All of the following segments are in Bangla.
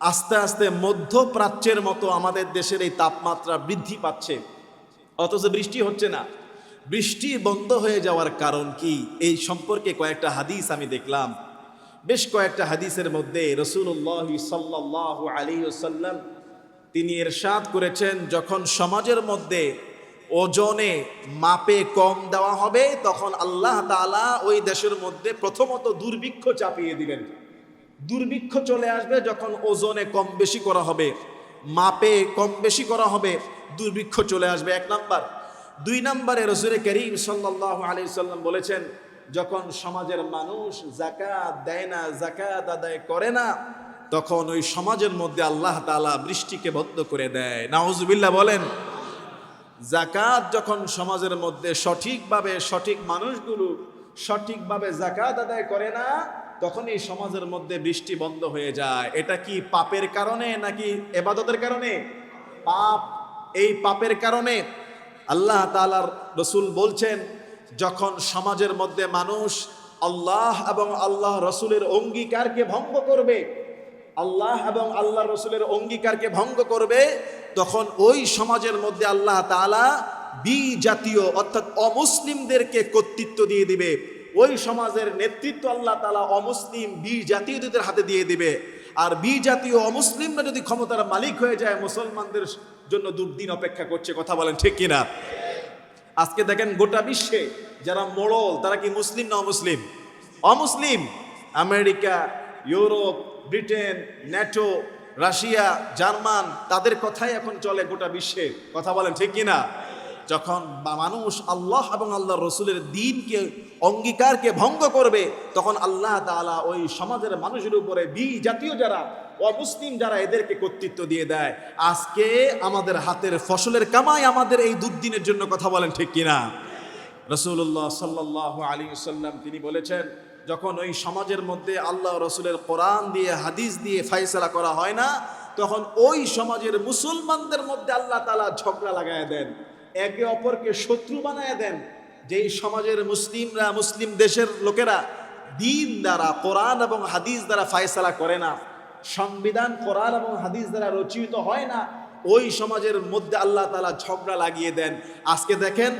আস্তে আস্তে মধ্যপ্রাচ্যের মতো আমাদের দেশের এই তাপমাত্রা বৃদ্ধি পাচ্ছে। অথচ বৃষ্টি হচ্ছে না। বৃষ্টি বন্ধ হয়ে যাওয়ার কারণ কি? এই সম্পর্কে কয়েকটা হাদিস আমি দেখলাম। বেশ কয়েকটা হাদিসের মধ্যে রসুল্লাহ সাল্লাহ আলী সাল্লাম তিনি এরশাদ করেছেন, যখন সমাজের মধ্যে ওজনে মাপে কম দেওয়া হবে, তখন আল্লাহ তাআলা ওই দেশের মধ্যে প্রথমত দুর্ভিক্ষ চাপিয়ে দিবেন। দুর্ভিক্ষ চলে আসবে যখন ওজনে কম বেশি করা হবে, মাপে কম বেশি করা হবে, দুর্ভিক্ষ চলে আসবে। এক নাম্বার। দুই নম্বরে রসুরে করিম সাল্লাহ আলি সাল্লাম বলেছেন, যখন সমাজের মানুষ জাকাত দেয় না জাকাত আদায় করে না, তখন ওই সমাজের মধ্যে আল্লাহ তাআলা বৃষ্টিকে বন্ধ করে দেয়। নাউজুবিল্লাহ বলেন জাকাত যখন সমাজের মধ্যে সঠিকভাবে সঠিক মানুষগুলো সঠিকভাবে জাকাত আদায় করে না তখন এই সমাজের মধ্যে বৃষ্টি বন্ধ হয়ে যায়। এটা কি পাপের কারণে নাকি এবাদতের কারণে? পাপ এই পাপের কারণে। আল্লাহ তালার রসুল বলছেন, যখন সমাজের মধ্যে মানুষ আল্লাহ এবং আল্লাহ রসুলের অঙ্গীকারকে ভঙ্গ করবে, আল্লাহ এবং আল্লাহ রসুলের অঙ্গীকারকে ভঙ্গ করবে, তখন ওই সমাজের মধ্যে আল্লাহ তালা বি জাতীয় অর্থাৎ অমুসলিমদেরকে কর্তৃত্ব দিয়ে দিবে। ওই সমাজের নেতৃত্ব আল্লাহ তালা অমুসলিম বি জাতীয়দের হাতে দিয়ে দিবে। আর বি জাতীয় অমুসলিমরা যদি ক্ষমতার মালিক হয়ে যায়, মুসলমানদের জন্য দুর্দিন অপেক্ষা করছে, কথা বলেন ঠিক কিনা? আজকে দেখেন গোটা বিশ্বে যারা মোড়ল, তারা কি মুসলিম না অমুসলিম? অমুসলিম। America, Europe, Britain, NATO, Russia, German, তাদের কথাই এখন চলে গোটা বিশ্বে, কথা বলেন ঠিক কিনা? যখন মানুষ আল্লাহ এবং আল্লাহ রসুলের দিনকে অঙ্গীকারকে ভঙ্গ করবে, তখন আল্লাহ তাআলা ওই সমাজের মানুষের উপরে বি জাতীয় যারা, অমুসলিম যারা এদেরকে কর্তৃত্ব দিয়ে দেয়, আজকে আমাদের হাতের ফসলের কামাই আমাদের এই দুর্দিনের জন্য কথা বলেন ঠিক কিনা? রসুল্লাহ সাল্লাহ আলী সাল্লাম তিনি বলেছেন, যখন ওই সমাজের মধ্যে আল্লাহ রসুলের কোরআন দিয়ে, হাদিস দিয়ে ফাইসলা করা হয় না, তখন ওই সমাজের মুসলমানদের মধ্যে আল্লাহ তালা ঝগড়া লাগায় দেন, একে অপরকে শত্রু বানায় দেন যেই সমাজের মুসলিমরা, মুসলিম দেশের লোকেরা দিন দ্বারা কোরআন এবং হাদিস দ্বারা ফায়সালা করে না, সংবিধান, কোরআন এবং হাদিস দ্বারা রচিত হয় না, ওই সমাজের মধ্যে আল্লাহ তালা ঝগড়া লাগিয়ে দেন। আজকে দেখেন,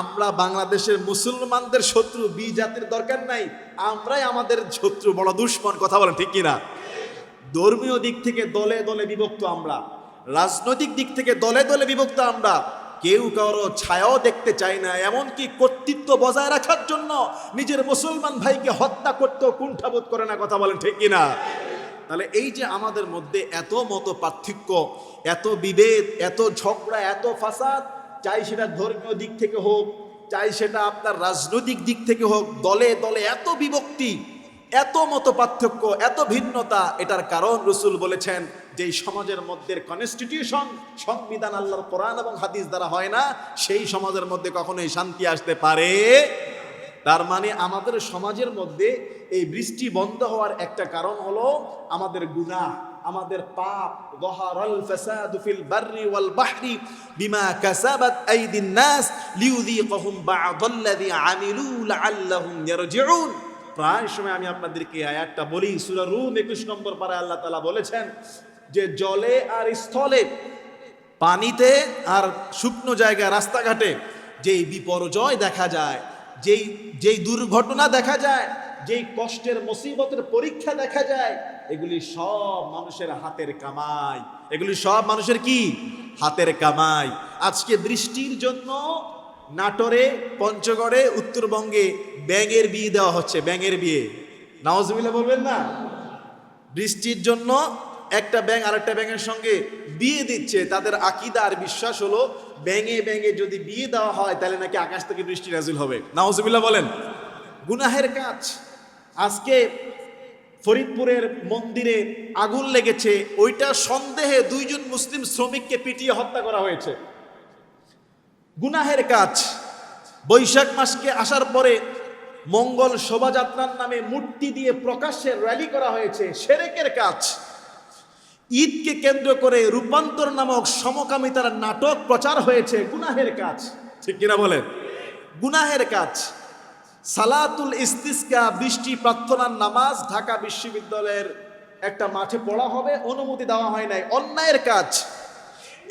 আমরা বাংলাদেশের মুসলমানদের শত্রু বি জাতির দরকার নাই, আমরাই আমাদের শত্রু, বড় দুশ্মন, কথা বলেন ঠিক কিনা? ধর্মীয় দিক থেকে দলে দলে বিভক্ত আমরা, রাজনৈতিক দিক থেকে দলে দলে বিভক্ত আমরা কেউ কারও ছায়াও দেখতে চায় না, এমনকি কর্তৃত্ব বজায় রাখার জন্য নিজের মুসলমান ভাইকে হত্যা করতেও কুণ্ঠাবোধ করে না, কথা বলেন ঠিক কিনা? তাহলে এই যে আমাদের মধ্যে এত মতো পার্থক্য, এত বিভেদ, এত ঝগড়া, এত ফাসাদ, চাই সেটা ধর্মীয় দিক থেকে হোক, চাই সেটা আপনার রাজনৈতিক দিক থেকে হোক, দলে দলে এত বিভক্তি এত মত পার্থক্য, এত ভিন্নতা, এটার কারণ রসুল বলেছেন যেই সমাজের মধ্যে কনস্টিটিউশন সংবিধান, আল্লাহর কোরআন এবং হাদিস দ্বারা হয় না, সেই সমাজের মধ্যে কখনোই শান্তি আসতে পারে। তার মানে আমাদের সমাজের মধ্যে এই বৃষ্টি বন্ধ হওয়ার একটা কারণ হলো আমাদের গুণা আমাদের পাপ। যহারাল ফাসাদু ফিল বাররি ওয়াল বাহরি বিমা কাসাবাত আইদিন নাস লিউযীকহুম বা'দাল্লাযী আমিলু আল্লাহ ইয়ারজিউন। প্রায় সময় আমি আপনাদেরকে আয়াতটা বলি। সূরা রুম 21 নম্বর পারায় আল্লাহ তাআলা বলেছেন যে, জলে আর স্থলে, পানিতে আর শুকনো জায়গা রাস্তাঘাটে যেই বিপর্যয় দেখা যায়, যেই যেই দুর্ঘটনা দেখা যায়, যেই কষ্টের মুসিবতের পরীক্ষা দেখা যায়, এগুলি সব মানুষের হাতের কামাই। এগুলি সব মানুষের কি? হাতের কামাই। আজকে বৃষ্টির জন্য নাটোরে, পঞ্চগড়ে, উত্তরবঙ্গে ব্যাঙের বিয়ে দেওয়া হচ্ছে, ব্যাঙের বিয়ে। নওয়াজবিল্লা বলবেন না? বৃষ্টির জন্য একটা ব্যাঙ আর একটা ব্যাঙের সঙ্গে বিয়ে দিচ্ছে। তাদের আকিদা আর বিশ্বাস হলো, ব্যাঙে ব্যাঙে যদি বিয়ে দেওয়া হয়, তাহলে নাকি আকাশ থেকে বৃষ্টি নাজিল হবে। নাওজবিল্লা বলেন, গুনাহের কাজ। আজকে ফরিদপুরের মন্দিরে আগুন লেগেছে, ওইটা সন্দেহে দুইজন মুসলিম শ্রমিককে পিটিয়ে হত্যা করা হয়েছে। গুনাহের কাজ। বৈশাখ মাসকে আসার পরে মঙ্গল শোভাযাত্রার নামে মূর্তি দিয়ে প্রকাশ্যে র্যালি করা হয়েছে, সেরেকের কাজ। ঈদকে কেন্দ্র করে রূপান্তর নামক সমকামিতার নাটক প্রচার হয়েছে, গুনাহের কাজ। ঠিক কিনা বলেন? গুনাহের কাজ। সালাতুল ইস্তিসকা, বৃষ্টি প্রার্থনার নামাজ ঢাকা বিশ্ববিদ্যালয়ের একটা মাঠে পড়া হবে, অনুমতি দেওয়া হয় নাই, অন্যায়ের কাজ।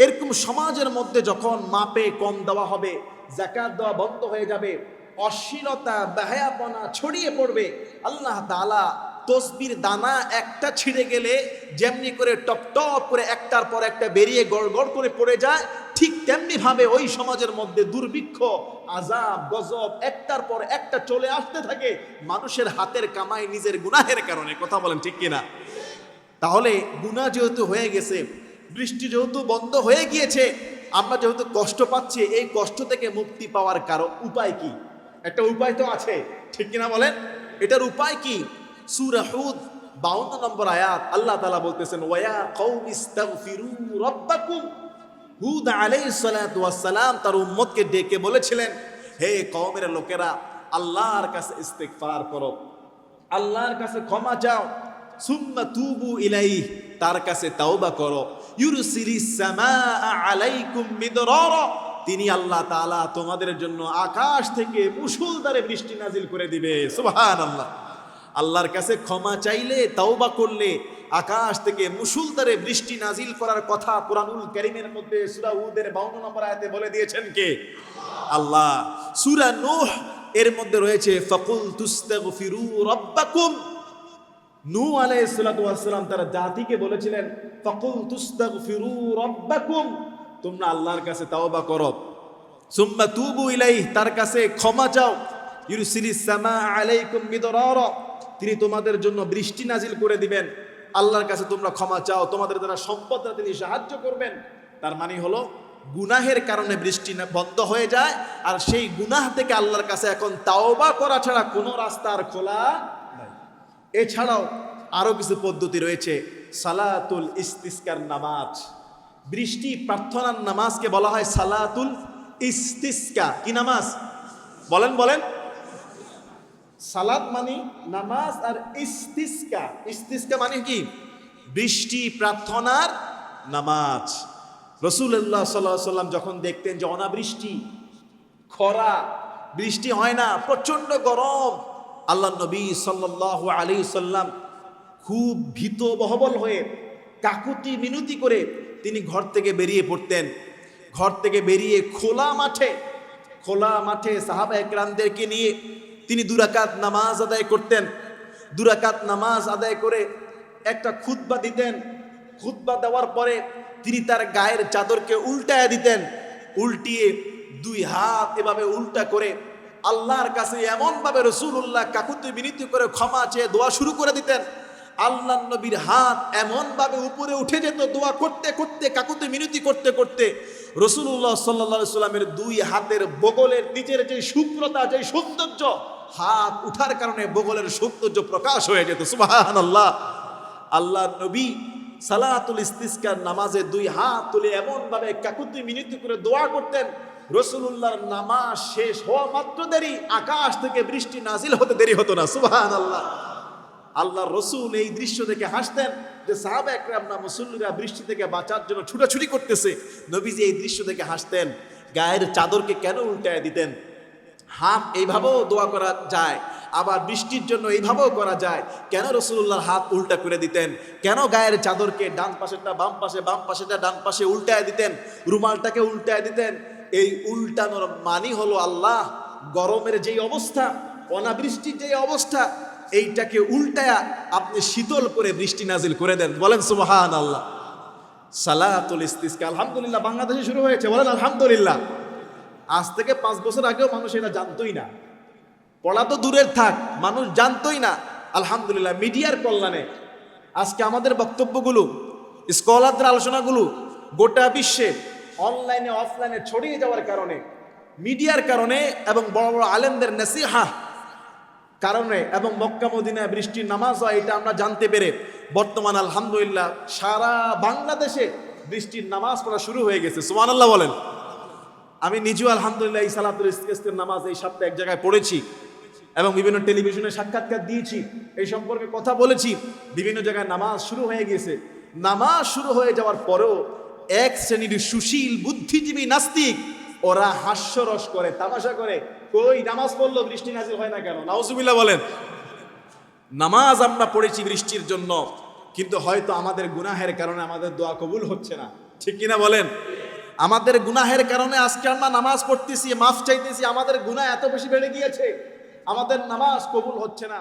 এরকম সমাজের মধ্যে যখন মাপে কম দেওয়া হবে জাকাত দেওয়া বন্ধ হয়ে যাবে, অশ্লীলতা, বেহায়াপনা ছড়িয়ে পড়বে, আল্লাহ তাআলা তসবির দানা একটা ছিঁড়ে গেলে যেমনি করে টপ টপ করে একটার পর একটা বেরিয়ে গড় গড় করে পড়ে যায়, ঠিক তেমনি ভাবে ওই সমাজের মধ্যে দুর্ভিক্ষ আজাব গজব একটার পর একটা চলে আসতে থাকে, মানুষের হাতের কামাই নিজের গুনাহের কারণে, কথা বলেন ঠিক কিনা? তাহলে গুনাহ যেহেতু হয়ে গেছে বৃষ্টি যেহেতু বন্ধ হয়ে গিয়েছে, আমরা যেহেতু কষ্ট পাচ্ছি, এই কষ্ট থেকে মুক্তি পাওয়ার কারও উপায় কি? একটা উপায় তো আছে, ঠিক কিনা বলেন? এটার উপায় কি? সূরা হুদ 52 নম্বর আয়াত, আল্লাহ তালা বলতেছেন, ওয়া কওমি ইস্তাগফিরু রাব্বাকুম। হুদ আলাইহিস সালাতু ওয়াস সালাম তার উম্মতকে ডেকে বলেছিলেন, হে কওমের লোকেরা, আল্লাহর কাছে ইস্তিগফার করো। আল্লাহর কাছে ক্ষমা চাও। সুম্মা তুবু ইলাইহি, তার কাছে তাওবা করো। তিনি আল্লাহ তাআলা তোমাদের জন্য আকাশ থেকে মুষলধারে বৃষ্টি নাজিল করে দিবে। সুবহানাল্লাহ। আল্লাহর কাছে ক্ষমা চাইলে, তাওবা করলে, আকাশ থেকে মুষলধারে বৃষ্টি নাজিল করার কথা কোরআনুল কারীমের মধ্যে সূরা হুদের 52 নম্বর বলে দিয়েছেন কে? আল্লাহ। সুরা নোহ এর মধ্যে রয়েছে, ফাকুল তুস্তাগফিরু রাব্বাকুম। নূহ আলাইহিস সালাতু ওয়াস সালাম তার জাতিকে বলেছিলেন, ফাকুল তুস্তাগফিরু রাব্বাকুম। তোমরা আল্লাহর কাছে তাওবা করো। সুম্মা তুবু ইলাইহি, তার কাছে ক্ষমা চাও। ইউরসিলিস সামা আলাইকুম মিদরারা, তিনি তোমাদের জন্য বৃষ্টি নাজিল করে দিবেন। আল্লাহর কাছে তোমরা ক্ষমা চাও, তোমাদের দ্বারা সম্পদটা তিনি সাহায্য করবেন। তার মানে হলো, গুনাহের কারণে বৃষ্টি না- বন্ধ হয়ে যায়, আর সেই গুনাহ থেকে আল্লাহর কাছে এখন তাওবা করা ছাড়া কোনো রাস্তা আর খোলা এছাড়াও আরও কিছু পদ্ধতি রয়েছে। সালাতুল ইস্তিস্কার নামাজ। বৃষ্টি প্রার্থনার নামাজকে বলা হয় সালাতুল ইস্তিস্কা। কি নামাজ? বলেন বলেন। সালাত মানে নামাজ আর ইস্তিস্কা। ইস্তিস্কা মানে কি? বৃষ্টি প্রার্থনার নামাজ। রসুল্লাহ সাল্লাহ সাল্লাম যখন দেখতেন যে অনাবৃষ্টি, খরা, বৃষ্টি হয় না প্রচণ্ড গরম আল্লাহ নবী সাল্লাহ আলী সাল্লাম খুব ভীত বহবল হয়ে কাকুতি মিনতি করে তিনি ঘর থেকে বেরিয়ে পড়তেন। ঘর থেকে বেরিয়ে খোলা মাঠে খোলা মাঠে সাহাবা একরামদেরকে নিয়ে তিনি দুরাকাত নামাজ আদায় করতেন। দুরাকাত নামাজ আদায় করে একটা খুতবা দিতেন। খুতবা দেওয়ার পরে তিনি তার গায়ের চাদরকে উল্টায় দিতেন। উল্টিয়ে দুই হাত এভাবে উল্টা করে আল্লাহর কাছে এমনভাবে রসুল্লাহ কাকুতি বিনীতি করে ক্ষমা চেয়ে দোয়া শুরু করে দিতেন। আল্লাহ নবীর হাত এমনভাবে উপরে উঠে যেত দোয়া করতে করতে, কাকুতি মিনতি করতে করতে রসুল্লাহ সাল্লা সাল্লামের দুই হাতের বগলের নিচের যে শুক্রতা যে সৌন্দর্য, হাত উঠার কারণে বগলের সৌন্দর্য প্রকাশ হয়ে যেত। সুবাহান আল্লাহ আল্লাহ নবী সালাতুল ইস্তিস্কার নামাজে দুই হাত তুলে এমন ভাবে কাকুতি মিনতি করে দোয়া করতেন। রসুল্লাহর নামাজ শেষ হওয়া মাত্র দেরি, আকাশ থেকে বৃষ্টি নাজিল হতে দেরি হতো না সুবাহান আল্লাহ আল্লাহ রসুল এই দৃশ্য দেখে হাসতেন যে সাহাবা একরাম না মুসল্লিরা বৃষ্টি থেকে বাঁচার জন্য ছুটাছুটি করতেছে। নবীজি এই দৃশ্য দেখে হাসতেন, গায়ের চাদরকে কেন উল্টায় দিতেন? হাত এইভাবেও দোয়া করা যায়, আবার বৃষ্টির জন্য এইভাবেও করা যায়। কেন রসুল্লাহর হাত উল্টা করে দিতেন? কেন গায়ের চাদরকে ডান পাশেরটা বাম পাশে, বাম পাশেটা ডান পাশে উল্টায় দিতেন? রুমালটাকে উল্টায় দিতেন? এই উল্টানোর মানি হলো আল্লাহ গরমের যেই অবস্থা, অনাবৃষ্টির যেই অবস্থা, এইটাকে উল্টায়া আপনি শীতল করে বৃষ্টি নাজিল করে দেন। বলেন সুবহান আল্লাহ সালাতুল ইস্তিসকা। আলহামদুলিল্লাহ, বাংলাদেশে শুরু হয়েছে। বলেন, আলহামদুলিল্লাহ। আজ থেকে পাঁচ বছর আগেও মানুষ এটা জানতোই না। পড়া তো দূরের থাক, মানুষ জানতোই না। আলহামদুলিল্লাহ, মিডিয়ার কল্যাণে। আজকে আমাদের বক্তব্যগুলো, স্কলারদের আলোচনাগুলো গোটা বিশ্বে অনলাইনে, অফলাইনে ছড়িয়ে যাওয়ার কারণে, মিডিয়ার কারণে এবং বড় বড় আলেমদের নেসিহা কারণে এবং মক্কা মদিনায় বৃষ্টির নামাজ হয়, এটা আমরা জানতে পেরে বর্তমান আলহামদুলিল্লাহ সারা বাংলাদেশে বৃষ্টির নামাজ পড়া শুরু হয়ে গেছে। সুমান আল্লাহ বলেন। আমি নিজেও আলহামদুলিল্লাহ এই সালাতুল নামাজ এই সপ্তাহে এক জায়গায় পড়েছি এবং বিভিন্ন টেলিভিশনে সাক্ষাৎকার দিয়েছি, এই সম্পর্কে কথা বলেছি। বিভিন্ন জায়গায় নামাজ শুরু হয়ে গেছে। নামাজ শুরু হয়ে যাওয়ার পরেও এক শ্রেণির সুশীল, বুদ্ধিজীবী নাস্তিক, ওরা হাস্যরস করে, তামাশা করে। কই, নামাজ পড়ল, বৃষ্টি নাজিল হয় না কেন? নাউজুবিল্লাহ বলেন, নামাজ আমরা পড়েছি বৃষ্টির জন্য, কিন্তু হয়তো আমাদের গুনাহের কারণে আমাদের দোয়া কবুল হচ্ছে না। ঠিক কিনা বলেন? আমাদের গুনাহের কারণে আজকে আমরা নামাজ পড়তেছি, মাফ চাইতেছি, আমাদের গুনাহ এত বেশি বেড়ে গিয়েছে, আমাদের নামাজ কবুল হচ্ছে না।